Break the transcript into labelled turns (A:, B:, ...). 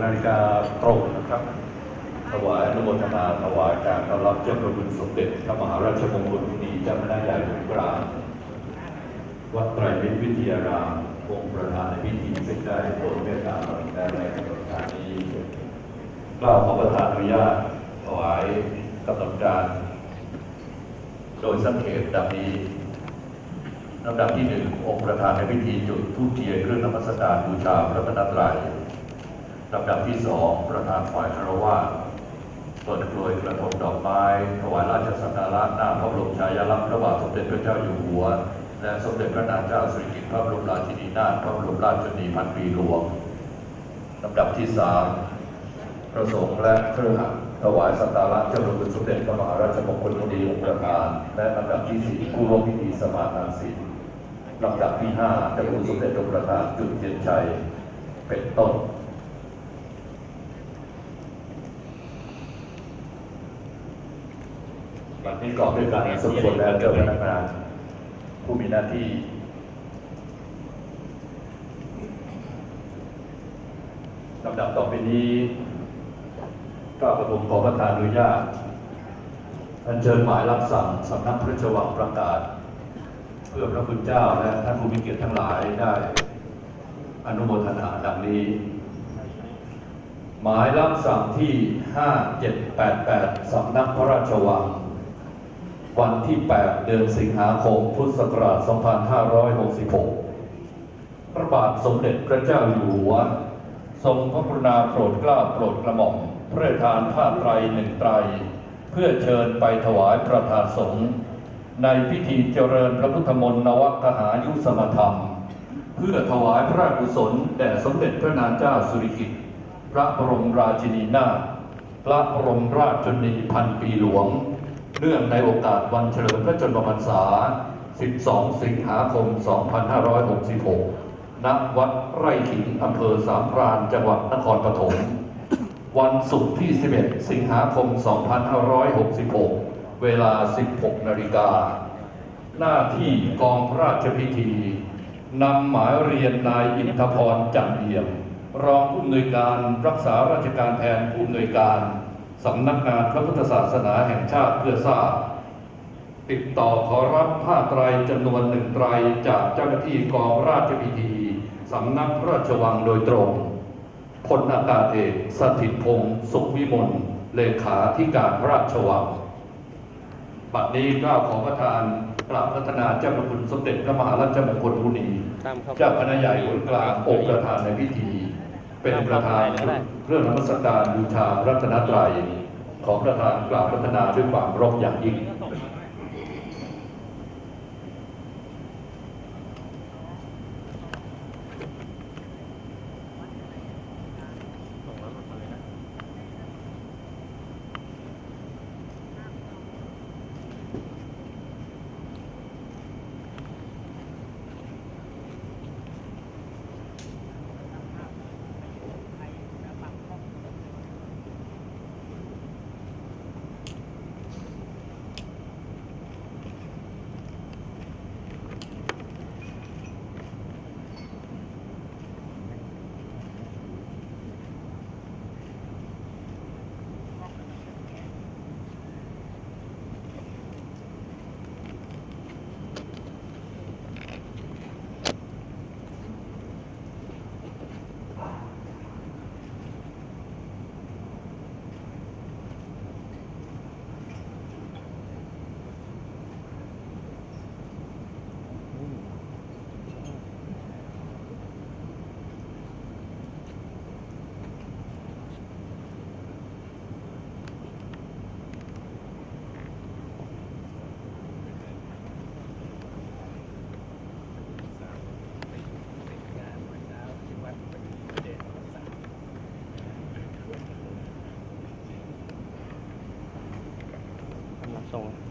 A: 6นาฬิกาตรงนะครับถวายอนุโมทนาถวายการต้อนรับเจ้าประคุณสมเด็จพระมหาราชมงคลมุนีเจ้าคณะใหญ่หลวงกลางวัดไตรมิตรวิทยารามองค์ประธานในพิธีเป็นได้โปรดเมตตาเราได้ในกำหนดการนี้กล่าวขอประทานอนุญาตถวายกำหนดการ โดยสังเกตดังนี้ลำดับที่หนึ่งองค์ประธานในพิธีจุดทูปเทียนเครื่องนมัสการบูชาพระพนตรัย ลำดับที่สองประธานฝ่ายคารวะเปิดโปรยกระทงดอกไม้ถวายราชสักการะหน้าพระบรมฉายาลักษณ์พระบาทสมเด็จพระเจ้าอยู่หัว และสมเด็จพระนางเจ้าสิริกิติ์พระบรมราชินีนาถพระบรมราชชนีพันปีหลวงลำดับที่สามประสงค์และเครื่องหักถวายสักการะเจ้าพระคุณสมเด็จพระมหาราชมงคลมุนีองค์ประธาน และลำดับที่สี่ผู้ร่วมพิธีสมาทานศีลลำดับที่ห้าเจ้าพระคุณสมเด็จองค์ประธานจุดเทียนชัยเป็นต้น บัดนี้กรอบด้วยการสมควรแล้วเจ้าพนักงาน ผู้มีหน้าที่ ลำดับต่อไปนี้ก็กระผมขอประทานอนุญาตอัญเชิญหมายรับสั่งสำนักพระราชวังประกาศ เพื่อพระคุณเจ้าและท่านผู้มีเกียรติทั้งหลายได้ อนุโมทนาดังนี้หมายรับสั่งที่ 5788 สำนักพระราชวัง วันที่ 8 เดือนสิงหาคม พุทธศักราช 2566 พระบาทสมเด็จพระเจ้าอยู่หัว ทรงพระกรุณาโปรดเกล้าโปรดกระหม่อมพระราชทานผ้าไตรหนึ่งไตร เพื่อเชิญไปถวายประธานสงฆ์ในพิธีเจริญพระพุทธมนต์นวกหายุสมธรรม เพื่อถวายพระกุศลแด่สมเด็จพระนางเจ้าสุริกิติ์พระบรมราชินีนาถพระบรมราชชนีพันปีหลวง เนื่องในโอกาสวันเฉลิมพระชนมพรรษา 12 สิงหาคม 2566 ณ วัดไร่ขิงอำเภอสามพราน จังหวัดนครปฐม วันศุกร์ที่ 11 สิงหาคม 2566 เวลา 16 นาฬิกา หน้าที่กองพระราชพิธีนำหมายเรียนนายอินทพรจันเอี่ยม รองผู้อำนวยการรักษาราชการแทนผู้อำนวยการ สำนักงานพระพุทธศาสนาแห่งชาติเพื่อทราบ ติดต่อขอรับผ้าไตรจำนวนหนึ่งไตรจากเจ้าหน้าที่กองราชพิธีสำนักพระราชวังโดยตรงพลอากาศเอกสถิตพงศ์สุขวิมลเลขาธิการพระราชวัง บัดนี้ก้าวขอประทานกราบพัฒนาเจ้าพระคุณสมเด็จพระมหาราชมงคลมุนี
B: ตามครับ
A: เจ้าคณะใหญ่คนกลางองค์ประธานในพิธี เป็นประธานเรื่องนมัสการบูชารัตนตรัยของประธานกล่าวพัฒนาด้วยความรบอย่างยิ่ง
B: รับส่ง